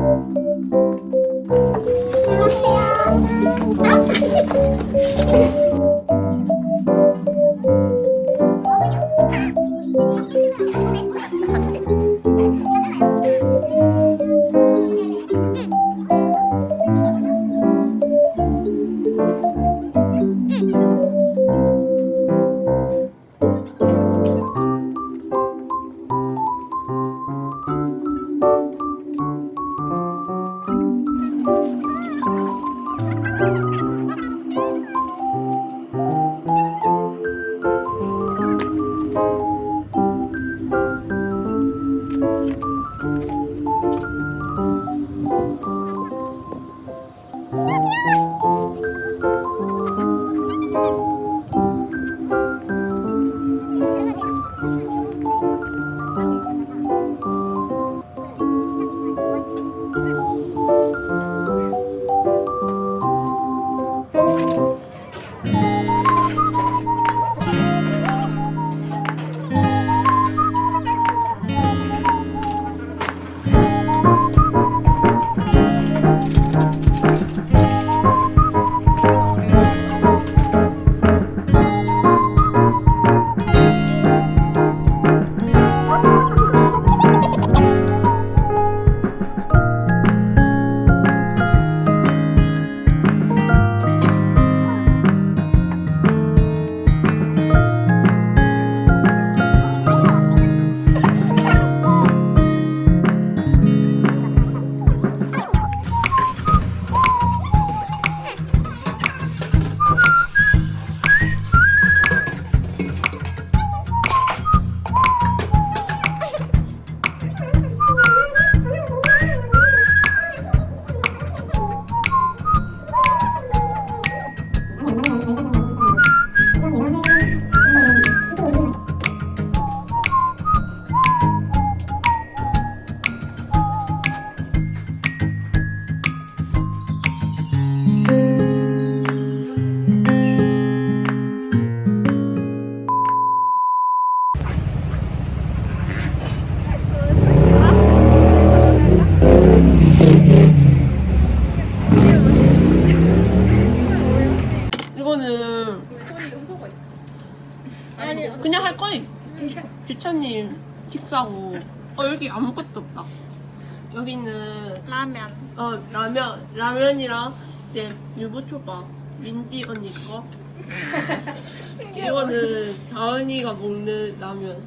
안녕하세요. 이거는 소리 음소거 있 아니 그냥 할 거임. 주차님 식사고. 어 여기 아무것도 없다. 여기는 라면 어 라면 라면이랑 이제 유부초밥 민지 언니 거. 이거는 다은이가 먹는 라면.